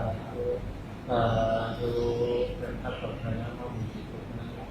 าธุสาธุเป็นพระปฐมนะห้องมีสุขนะครับ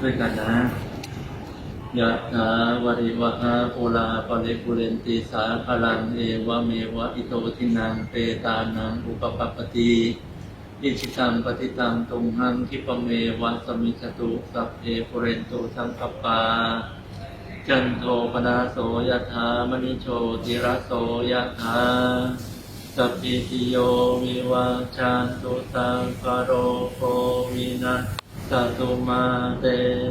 ด้วยกันนะยะถาวริวหาปุราปริปุเรนติสาคลังเอวเมวะอิโตทินังเปตานังอุปปปปติอิชิตังปฏิตังตุมหังคิปเมวะสมิจตุสัพเพปุเรนตุสังกปาจันโทปนาโสยถามณิโชติระโสยถา สัพพิติโยวิวาจันตุสังกโรโควินัสสตุมาเต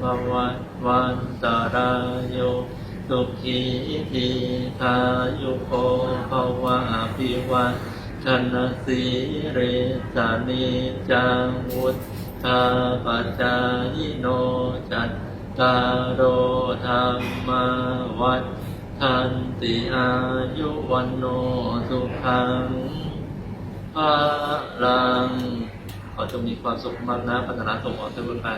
ภวัตวันตารโยสุขีทีขายุโกภวะอภิวัตชนะสีเรสานิจังวุฒาปัจจายโนจัตตารโรธรรมวัฏ คันติอายุวันโนสุขังภาลัง ขอจงมีความสุขมากนะพัฒนาสมองเสมบูรณ์กา